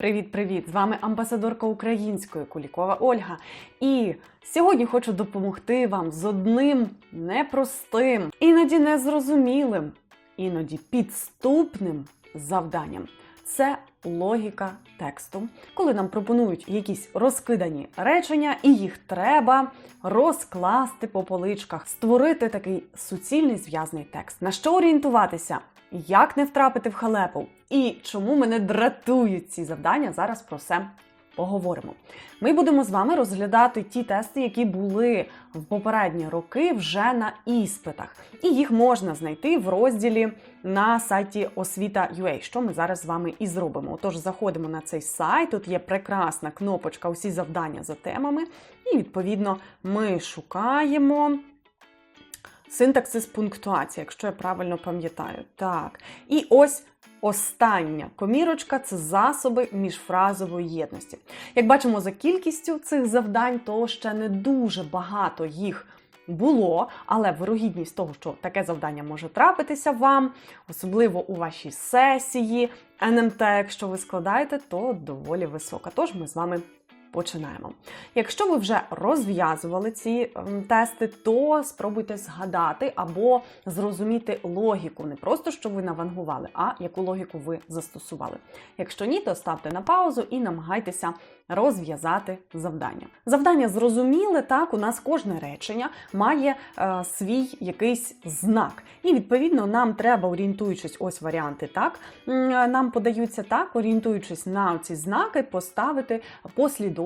Привіт-привіт! З вами амбасадорка української Кулікова Ольга. І сьогодні хочу допомогти вам з одним непростим, іноді незрозумілим, іноді підступним завданням. Це логіка тексту, коли нам пропонують якісь розкидані речення, і їх треба розкласти по поличках, створити такий суцільний зв'язний текст. На що орієнтуватися? Як не втрапити в халепу? І чому мене дратують ці завдання? Зараз про це поговоримо. Ми будемо з вами розглядати ті тести, які були в попередні роки вже на іспитах. І їх можна знайти в розділі на сайті освіта.ua, що ми зараз з вами і зробимо. Отож, заходимо на цей сайт. Тут є прекрасна кнопочка Усі завдання за темами. І відповідно ми шукаємо. Синтаксис пунктуація, якщо я правильно пам'ятаю. Так. І ось остання комірочка це засоби міжфразової єдності. Як бачимо за кількістю цих завдань, то ще не дуже багато їх. Було, але вирогідність того, що таке завдання може трапитися вам, особливо у вашій сесії НМТ, якщо ви складаєте, то доволі висока. Тож ми з вами Починаємо. Якщо ви вже розв'язували ці ем, тести, то спробуйте згадати або зрозуміти логіку, не просто що ви навангували, а яку логіку ви застосували. Якщо ні, то ставте на паузу і намагайтеся розв'язати завдання. Завдання зрозуміле, так, у нас кожне речення має е, свій якийсь знак. І відповідно нам треба, орієнтуючись, ось варіанти, так, нам подаються так, орієнтуючись на ці знаки, поставити послідовність.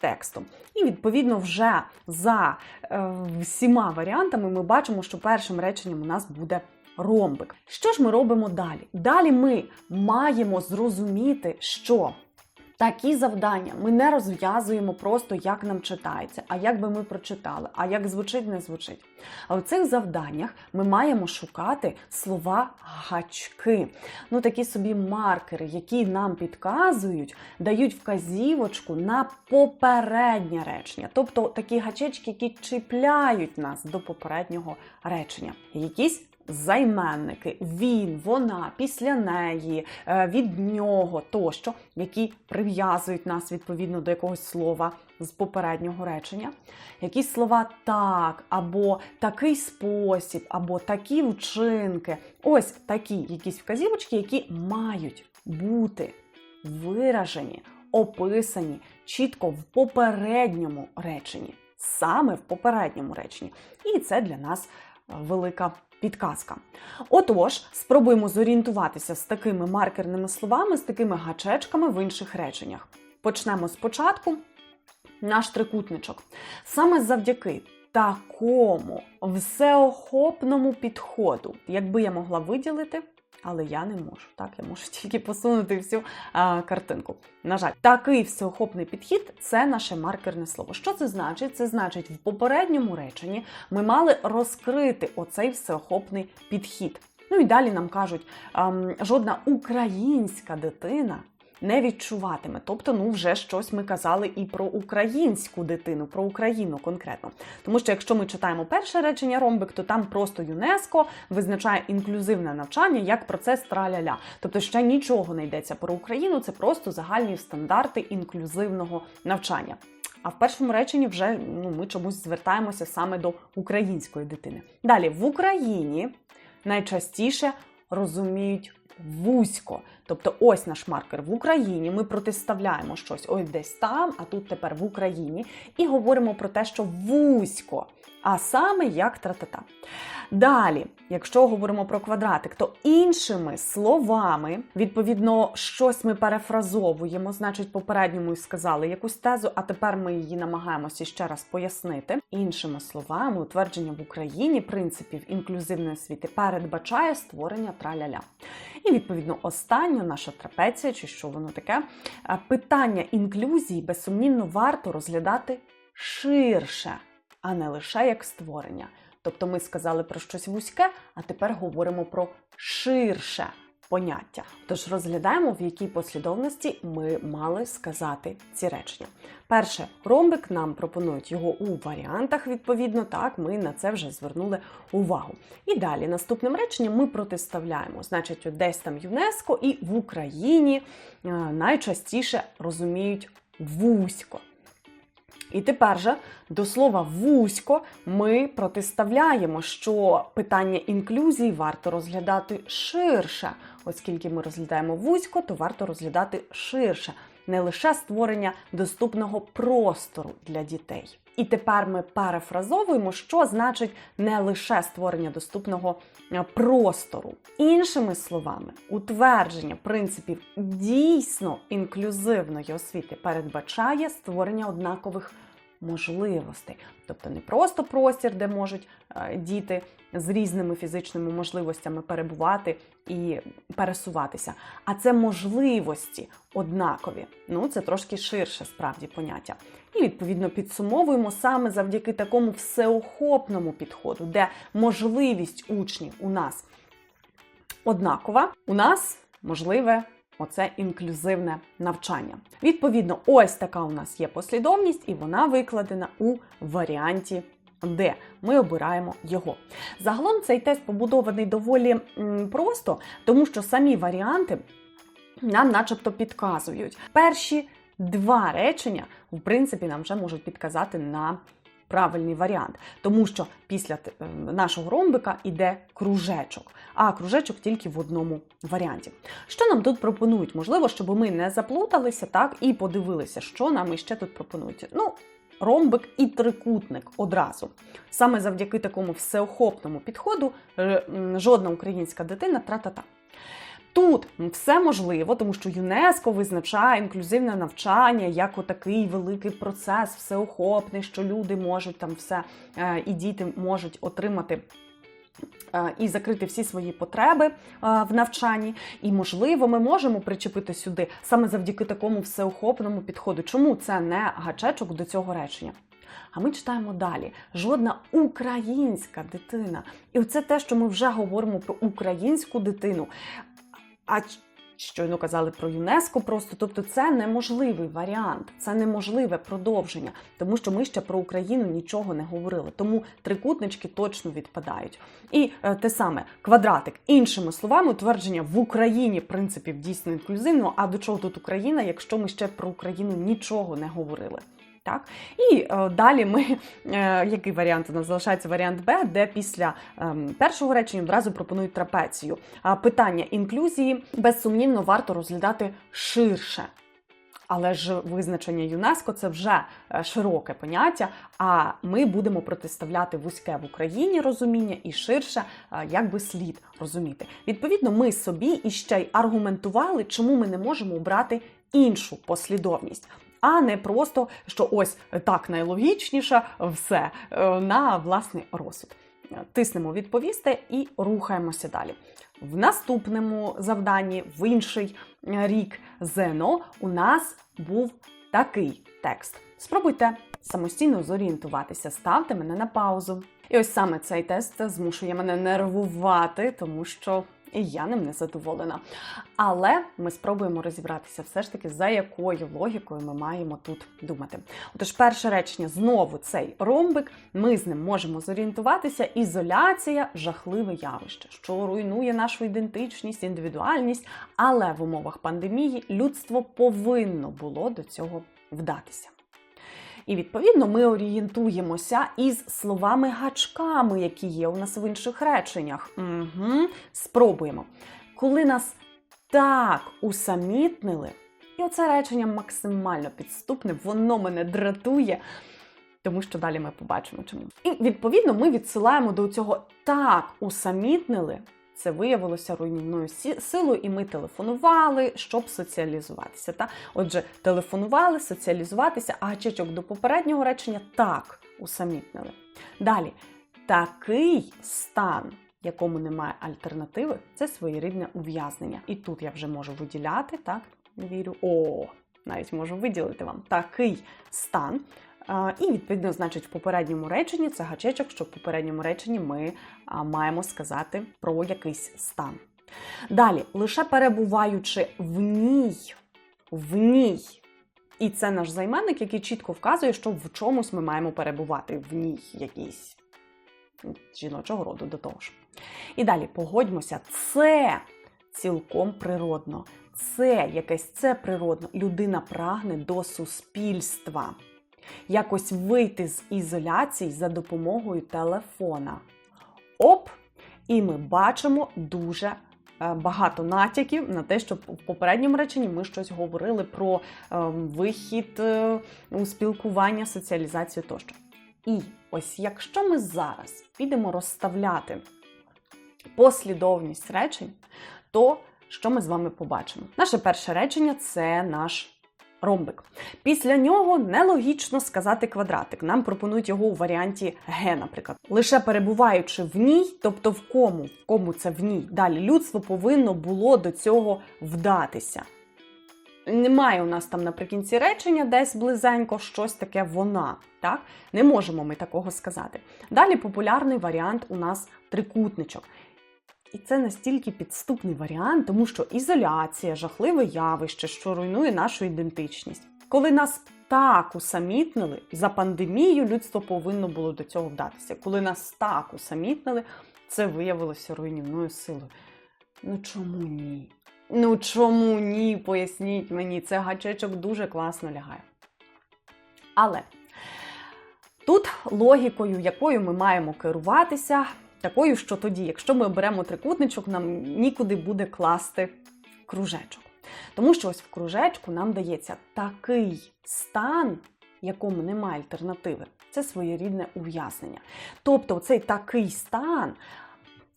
Тексту. І відповідно вже за е, всіма варіантами ми бачимо, що першим реченням у нас буде ромбик. Що ж ми робимо далі? Далі ми маємо зрозуміти, що Такі завдання ми не розв'язуємо просто як нам читається, а як би ми прочитали, а як звучить, не звучить. А в цих завданнях ми маємо шукати слова гачки. Ну такі собі маркери, які нам підказують, дають вказівочку на попереднє речення. Тобто такі гачечки, які чіпляють нас до попереднього речення. Якісь займенники, він, вона, після неї, е, від нього тощо, які прив'язують нас відповідно до якогось слова з попереднього речення. Якісь слова так, або такий спосіб, або такі вчинки. Ось такі якісь вказівочки, які мають бути виражені, описані чітко в попередньому реченні. Саме в попередньому реченні. І це для нас велика підказка. Отож, спробуємо зорієнтуватися з такими маркерними словами, з такими гачечками в інших реченнях. Почнемо спочатку. Наш трикутничок. Саме завдяки такому всеохопному підходу, якби я могла виділити, але я не можу. Так, я можу тільки посунути всю а, картинку. На жаль, такий всеохопний підхід це наше маркерне слово. Що це значить? Це значить, в попередньому реченні ми мали розкрити оцей всеохопний підхід. Ну і далі нам кажуть, ем, жодна українська дитина не відчуватиме. Тобто, ну вже щось ми казали і про українську дитину, про Україну конкретно. Тому що якщо ми читаємо перше речення ромбик, то там просто ЮНЕСКО визначає інклюзивне навчання як процес траля-ля. Тобто ще нічого не йдеться про Україну, це просто загальні стандарти інклюзивного навчання. А в першому реченні вже ну, ми чомусь звертаємося саме до української дитини. Далі в Україні найчастіше розуміють вузько. Тобто, ось наш маркер в Україні. Ми протиставляємо щось ось десь там, а тут тепер в Україні, і говоримо про те, що вузько, а саме як тратата. Далі, якщо говоримо про квадратик, то іншими словами, відповідно, щось ми перефразовуємо, значить, попередньо ми сказали якусь тезу, а тепер ми її намагаємося ще раз пояснити. Іншими словами, утвердження в Україні принципів інклюзивної освіти передбачає створення траля-ля. І відповідно остання наша трапеція, чи що воно таке, питання інклюзії безсумнівно варто розглядати ширше, а не лише як створення. Тобто ми сказали про щось вузьке, а тепер говоримо про ширше поняття. Тож розглядаємо, в якій послідовності ми мали сказати ці речення. Перше, ромбик нам пропонують його у варіантах, відповідно, так, ми на це вже звернули увагу. І далі наступним реченням ми протиставляємо, значить, от десь там ЮНЕСКО і в Україні е, найчастіше розуміють вузько. І тепер же до слова вузько ми протиставляємо, що питання інклюзії варто розглядати ширше, оскільки ми розглядаємо вузько, то варто розглядати ширше, не лише створення доступного простору для дітей. І тепер ми перефразовуємо, що значить не лише створення доступного е, простору. Іншими словами, утвердження принципів дійсно інклюзивної освіти передбачає створення однакових можливостей, тобто не просто простір, де можуть е, діти з різними фізичними можливостями перебувати і пересуватися, а це можливості однакові. Ну це трошки ширше справді поняття. І відповідно підсумовуємо саме завдяки такому всеохопному підходу, де можливість учнів у нас однакова, у нас можливе оце інклюзивне навчання. Відповідно, ось така у нас є послідовність, і вона викладена у варіанті. Де ми обираємо його. Загалом цей тест побудований доволі просто, тому що самі варіанти нам, начебто, підказують. Перші два речення, в принципі, нам вже можуть підказати на правильний варіант, тому що після е, нашого ромбика йде кружечок, а кружечок тільки в одному варіанті. Що нам тут пропонують? Можливо, щоб ми не заплуталися так і подивилися, що нам іще тут пропонують. Ну, ромбик і трикутник одразу. Саме завдяки такому всеохопному підходу е, жодна українська дитина тра-та-та. Тут все можливо, тому що ЮНЕСКО визначає інклюзивне навчання як отакий великий процес, всеохопний, що люди можуть там все е, і діти можуть отримати. е, І закрити всі свої потреби е, в навчанні, і можливо, ми можемо причепити сюди саме завдяки такому всеохопному підходу. Чому це не гачечок до цього речення? А ми читаємо далі: жодна українська дитина, і це те, що ми вже говоримо про українську дитину. А щойно казали про ЮНЕСКО просто, тобто це неможливий варіант, це неможливе продовження, тому що ми ще про Україну нічого не говорили. Тому трикутнички точно відпадають. І е, те саме квадратик. Іншими словами, утвердження в Україні принципів дійсно інклюзивно. А до чого тут Україна, якщо ми ще про Україну нічого не говорили? Так, і е, далі ми е, який варіант у нас залишається варіант Б, де після ем, першого речення одразу пропонують трапецію. Питання інклюзії безсумнівно варто розглядати ширше. Але ж визначення ЮНЕСКО це вже е, широке поняття. А ми будемо протиставляти вузьке в Україні розуміння і ширше, як би слід розуміти. Відповідно, ми собі іще й аргументували, чому ми не можемо обрати іншу послідовність. А не просто що ось так найлогічніше все е, на власний розсуд. Тиснемо відповісти і рухаємося далі. В наступному завданні, в інший е, рік ЗНО, у нас був такий текст. Спробуйте самостійно зорієнтуватися, ставте мене на паузу. І ось саме цей тест змушує мене нервувати, тому що і я ним не задоволена. Але ми спробуємо розібратися все ж таки, за якою логікою ми маємо тут думати. Отож, перше речення знову цей ромбик. Ми з ним можемо зорієнтуватися. Ізоляція жахливе явище, що руйнує нашу ідентичність, індивідуальність. Але в умовах пандемії людство повинно було до цього вдатися. І відповідно ми орієнтуємося із словами-гачками, які є у нас в інших реченнях. Угу. Спробуємо. Коли нас так усамітнили, і оце речення максимально підступне, воно мене дратує. Тому що далі ми побачимо чому. І відповідно ми відсилаємо до цього так усамітнили. Це виявилося руйнівною силою, і ми телефонували, щоб соціалізуватися. Та? Отже, телефонували, соціалізуватися, а гачечок до попереднього речення так усамітнили. Далі, такий стан, якому немає альтернативи, це своєрідне ув'язнення. І тут я вже можу виділяти, так, вірю, о, навіть можу виділити вам такий стан. І відповідно, значить, в попередньому реченні це гачечок, що в попередньому реченні ми маємо сказати про якийсь стан. Далі, лише перебуваючи в ній, в ній. І це наш займенник, який чітко вказує, що в чомусь ми маємо перебувати в ній якійсь жіночого роду до того ж. І далі погодьмося, це цілком природно. Це якесь це природно. Людина прагне до суспільства. Якось вийти з ізоляції за допомогою телефона. Оп! І ми бачимо дуже е, багато натяків на те, що в попередньому реченні ми щось говорили про е, вихід е, у спілкування, соціалізацію тощо. І ось якщо ми зараз підемо розставляти послідовність речень, то що ми з вами побачимо? Наше перше речення це наш ромбик. Після нього нелогічно сказати квадратик. Нам пропонують його у варіанті Г, наприклад. Лише перебуваючи в ній, тобто в кому, в кому це в ній. Далі людство повинно було до цього вдатися. Немає у нас там наприкінці речення десь близенько щось таке вона. Так? Не можемо ми такого сказати. Далі популярний варіант у нас трикутничок. І це настільки підступний варіант, тому що ізоляція, жахливе явище, що руйнує нашу ідентичність. Коли нас так усамітнили, за пандемію людство повинно було до цього вдатися. Коли нас так усамітнили, це виявилося руйнівною силою. Ну чому ні? Ну чому ні? Поясніть мені, це гачечок дуже класно лягає. Але тут логікою, якою ми маємо керуватися, такою, що тоді, якщо ми беремо трикутничок, нам нікуди буде класти кружечок. Тому що ось в кружечку нам дається такий стан, якому немає альтернативи. Це своєрідне ув'язнення. Тобто, цей такий стан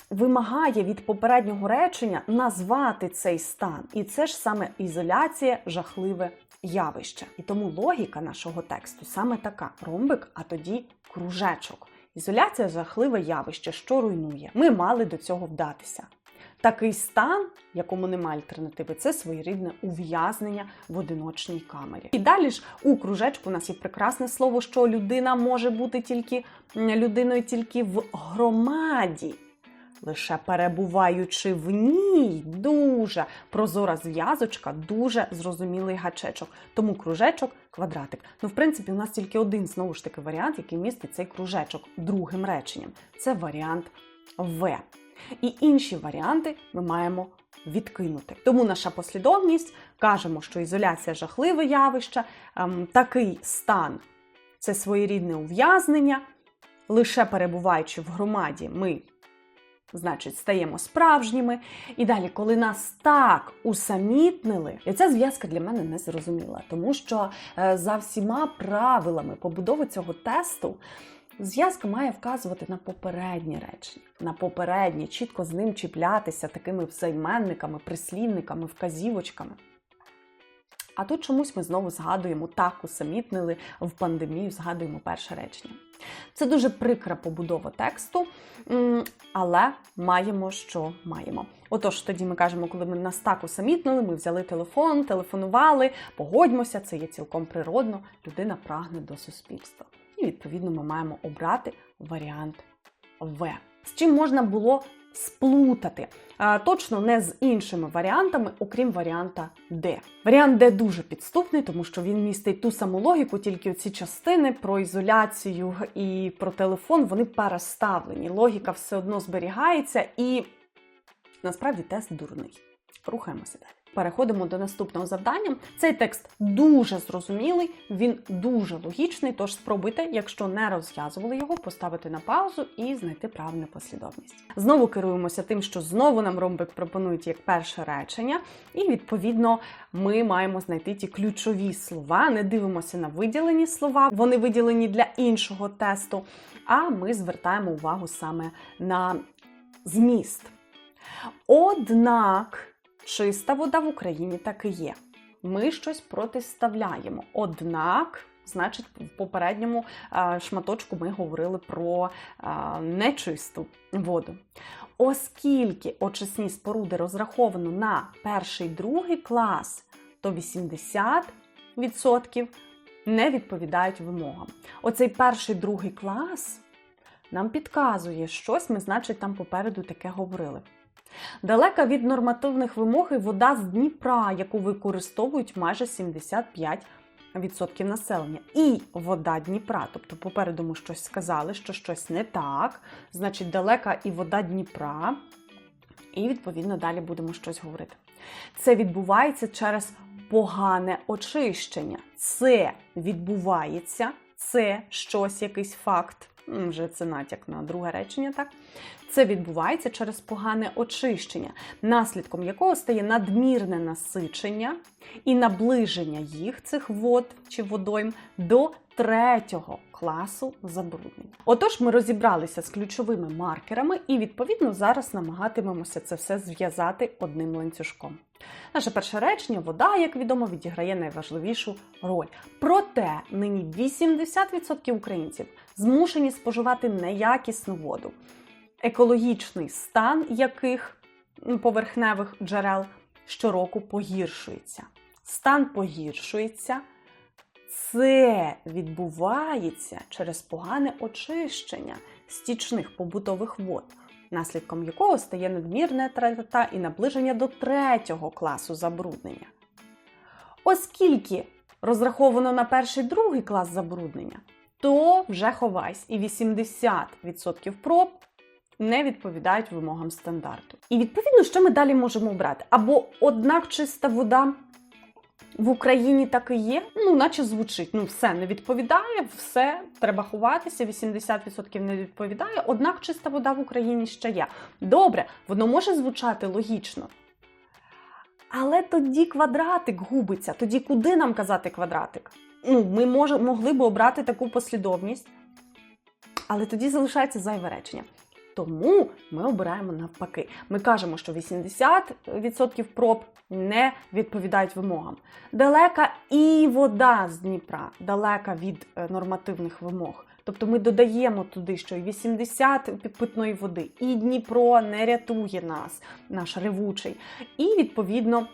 вимагає від попереднього речення назвати цей стан. І це ж саме ізоляція, жахливе явище. І тому логіка нашого тексту саме така: ромбик, а тоді кружечок. Ізоляція жахливе явище, що руйнує. Ми мали до цього вдатися. Такий стан, якому немає альтернативи, це своєрідне ув'язнення в одиночній камері. І далі ж у кружечку у нас є прекрасне слово, що людина може бути тільки людиною тільки в громаді. Лише перебуваючи в ній, дуже прозора зв'язочка, дуже зрозумілий гачечок. Тому кружечок, квадратик. Ну, в принципі, у нас тільки один знову ж таки варіант, який містить цей кружечок другим реченням. Це варіант В. І інші варіанти ми маємо відкинути. Тому наша послідовність кажемо, що ізоляція жахливе явище, ем, такий стан це своєрідне ув'язнення. Лише перебуваючи в громаді, ми значить, стаємо справжніми. І далі, коли нас так усамітнили, і ця зв'язка для мене не зрозуміла, тому що е, за всіма правилами побудови цього тесту. Зв'язка має вказувати на попередні речення, на попередні, чітко з ним чіплятися такими займенниками, прислівниками, вказівочками. А тут чомусь ми знову згадуємо так усамітнили в пандемію, згадуємо перше речення. Це дуже прикра побудова тексту, але маємо, що маємо. Отож, тоді ми кажемо, коли ми нас так усамітнили, ми взяли телефон, телефонували, погодьмося, це є цілком природно, людина прагне до суспільства. І, відповідно, ми маємо обрати варіант В. З чим можна було сплутати. Точно не з іншими варіантами, окрім варіанта Д. Варіант Д дуже підступний, тому що він містить ту саму логіку, тільки ці частини про ізоляцію і про телефон вони переставлені. Логіка все одно зберігається, і насправді тест дурний. Рухаємося далі. Переходимо до наступного завдання. Цей текст дуже зрозумілий, він дуже логічний. Тож спробуйте, якщо не розв'язували його, поставити на паузу і знайти правильну послідовність. Знову керуємося тим, що знову нам ромбик пропонують як перше речення, і відповідно ми маємо знайти ті ключові слова. Не дивимося на виділені слова, вони виділені для іншого тесту. А ми звертаємо увагу саме на зміст. Однак. Чиста вода в Україні так і є. Ми щось протиставляємо. Однак, значить, в попередньому шматочку ми говорили про нечисту воду. Оскільки очисні споруди розраховано на перший другий клас, то 80% не відповідають вимогам. Оцей перший другий клас нам підказує, щось ми, значить, там попереду таке говорили. Далека від нормативних вимог і вода з Дніпра, яку використовують майже 75% населення. І вода Дніпра. Тобто попереду ми щось сказали, що щось не так. Значить, далека і вода Дніпра. І, відповідно, далі будемо щось говорити. Це відбувається через погане очищення. Це відбувається, це щось, якийсь факт. Вже це натяк на друге речення, так? Це відбувається через погане очищення, наслідком якого стає надмірне насичення і наближення їх, цих вод чи водойм, до третього класу забруднення. Отож, ми розібралися з ключовими маркерами і, відповідно, зараз намагатимемося це все зв'язати одним ланцюжком. Наше перше речення вода, як відомо, відіграє найважливішу роль. Проте нині 80% українців змушені споживати неякісну воду, екологічний стан яких поверхневих джерел щороку погіршується. Стан погіршується. Це відбувається через погане очищення стічних побутових вод, наслідком якого стає надмірна трата і наближення до третього класу забруднення. Оскільки розраховано на перший другий клас забруднення, то вже ховайсь, і 80% проб не відповідають вимогам стандарту. І відповідно, що ми далі можемо брати? Або однак чиста вода в Україні так і є, ну, наче звучить. Ну, все не відповідає, все треба ховатися, 80% не відповідає, однак чиста вода в Україні ще є. Добре, воно може звучати логічно. Але тоді квадратик губиться. Тоді куди нам казати квадратик? Ну, ми може, могли б обрати таку послідовність, але тоді залишається зайве речення. Тому ми обираємо навпаки. Ми кажемо, що 80% проб не відповідають вимогам. Далека і вода з Дніпра, далека від е, нормативних вимог. Тобто ми додаємо туди, що і 80 питної води, і Дніпро не рятує нас, наш ревучий. І відповідно.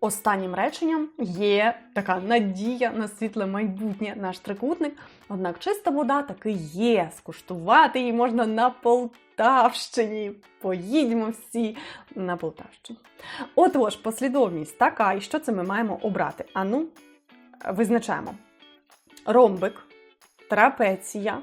Останнім реченням є така надія на світле майбутнє наш трикутник. Однак чиста вода таки є. Скуштувати її можна на Полтавщині. Поїдьмо всі на Полтавщину. Отож, послідовність така, і що це ми маємо обрати? Ану, визначаємо: ромбик, трапеція,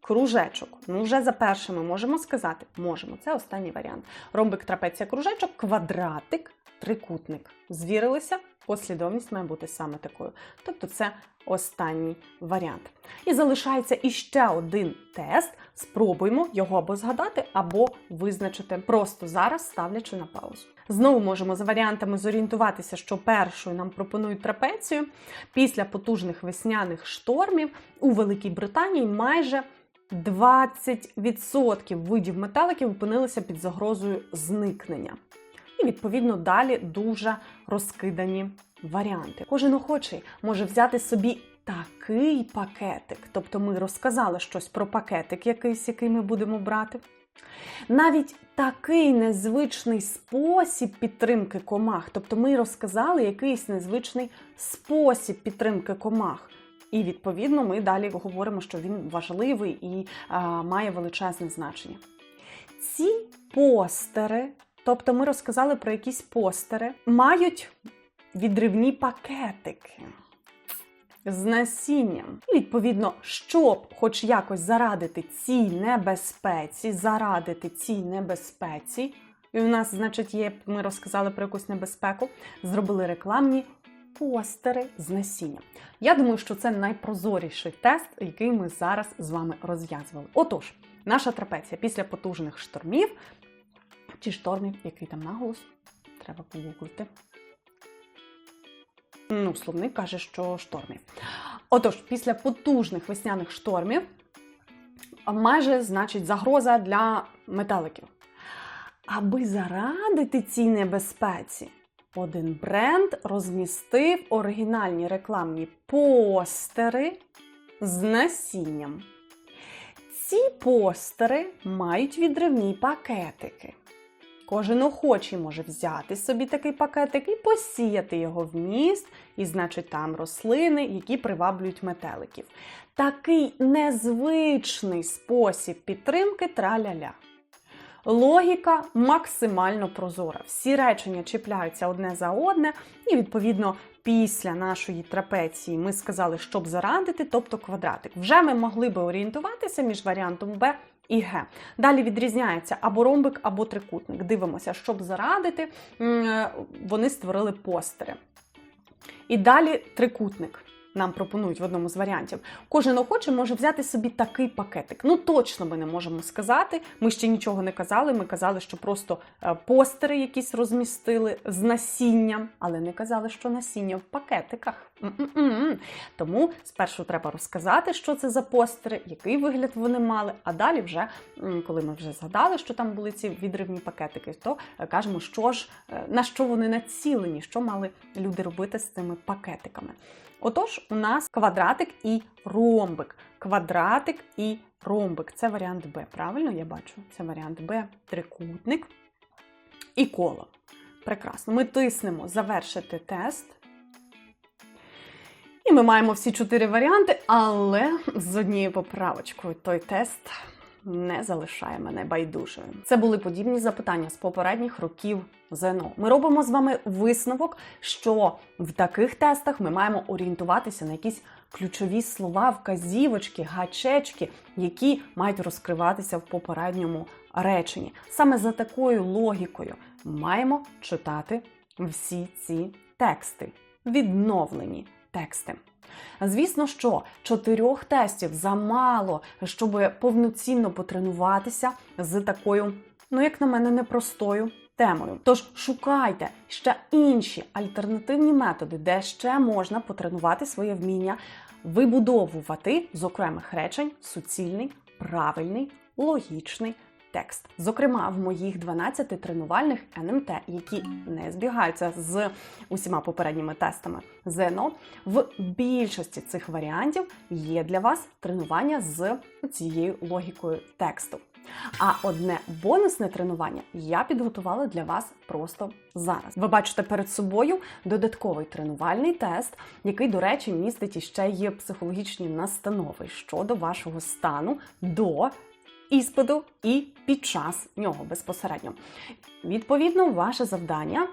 кружечок. Ну, вже за першими можемо сказати. Можемо, це останній варіант. Ромбик, трапеція, кружечок, квадратик, трикутник. Звірилися, послідовність має бути саме такою. Тобто це останній варіант. І залишається іще один тест. Спробуємо його або згадати, або визначити просто зараз, ставлячи на паузу. Знову можемо за варіантами зорієнтуватися, що першою нам пропонують трапецію. Після потужних весняних штормів у Великій Британії майже 20% видів метеликів опинилися під загрозою зникнення. І відповідно далі дуже розкидані варіанти. Кожен охочий може взяти собі такий пакетик, тобто ми розказали щось про пакетик якийсь, який ми будемо брати. Навіть такий незвичний спосіб підтримки комах, тобто ми розказали якийсь незвичний спосіб підтримки комах. І відповідно ми далі говоримо, що він важливий і а, має величезне значення. Ці постери, тобто ми розказали про якісь постери, мають відривні пакетики з насінням. І відповідно, щоб хоч якось зарадити цій небезпеці, зарадити цій небезпеці, і у нас, значить, є, ми розказали про якусь небезпеку, зробили рекламні постери з насінням. Я думаю, що це найпрозоріший тест, який ми зараз з вами розв'язували. Отож, наша трапеція після потужних штормів, чи штормів, який там наголос, треба погуглити. Ну, словник каже, що штормів. Отож, після потужних весняних штормів майже значить загроза для метеликів. Аби зарадити цій небезпеці, один бренд розмістив оригінальні рекламні постери з насінням. Ці постери мають відривні пакетики. Кожен охочий може взяти собі такий пакетик і посіяти його в міст, і, значить, там рослини, які приваблюють метеликів. Такий незвичний спосіб підтримки траля-ля. Логіка максимально прозора. Всі речення чіпляються одне за одне, і відповідно після нашої трапеції ми сказали, щоб зарадити, тобто квадратик. Вже ми могли би орієнтуватися між варіантом Б і Г. Далі відрізняється або ромбик, або трикутник. Дивимося, щоб зарадити, е, вони створили постери. І далі трикутник. Нам пропонують в одному з варіантів. Кожен охоче може взяти собі такий пакетик. Ну точно ми не можемо сказати. Ми ще нічого не казали. Ми казали, що просто е, постери якісь розмістили з насінням, але не казали, що насіння в пакетиках. М-м-м. Тому спершу треба розказати, що це за постери, який вигляд вони мали. А далі, вже коли ми вже згадали, що там були ці відривні пакетики, то е, кажемо, що ж е, на що вони націлені, що мали люди робити з цими пакетиками. Отож, у нас квадратик і ромбик. Квадратик і ромбик. Це варіант Б. Правильно я бачу? Це варіант Б, трикутник і коло. Прекрасно. Ми тиснемо завершити тест. І ми маємо всі чотири варіанти, але з однією поправочкою той тест не залишає мене байдужою. Це були подібні запитання з попередніх років ЗНО. Ми робимо з вами висновок, що в таких тестах ми маємо орієнтуватися на якісь ключові слова, вказівочки, гачечки, які мають розкриватися в попередньому реченні. Саме за такою логікою маємо читати всі ці тексти, відновлені тексти. Звісно, що чотирьох тестів замало, щоб повноцінно потренуватися з такою, ну як на мене, непростою темою. Тож шукайте ще інші альтернативні методи, де ще можна потренувати своє вміння вибудовувати з окремих речень суцільний, правильний, логічний текст. Зокрема, в моїх 12 тренувальних НМТ, які не збігаються з усіма попередніми тестами ЗНО, в більшості цих варіантів є для вас тренування з цією логікою тексту. А одне бонусне тренування я підготувала для вас просто зараз. Ви бачите перед собою додатковий тренувальний тест, який, до речі, містить іще є психологічні настанови щодо вашого стану до іспиту і під час нього безпосередньо. Відповідно, ваше завдання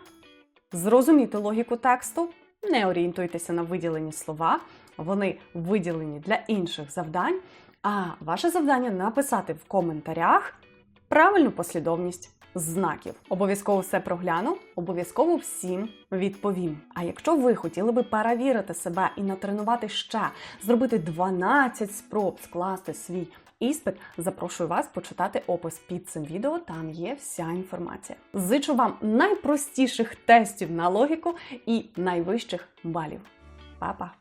зрозуміти логіку тексту, не орієнтуйтеся на виділені слова, вони виділені для інших завдань. А ваше завдання написати в коментарях правильну послідовність знаків. Обов'язково все прогляну, обов'язково всім відповім. А якщо ви хотіли би перевірити себе і натренувати ще, зробити 12 спроб скласти свій іспит, запрошую вас почитати опис під цим відео. Там є вся інформація. Зичу вам найпростіших тестів на логіку і найвищих балів. Па-па!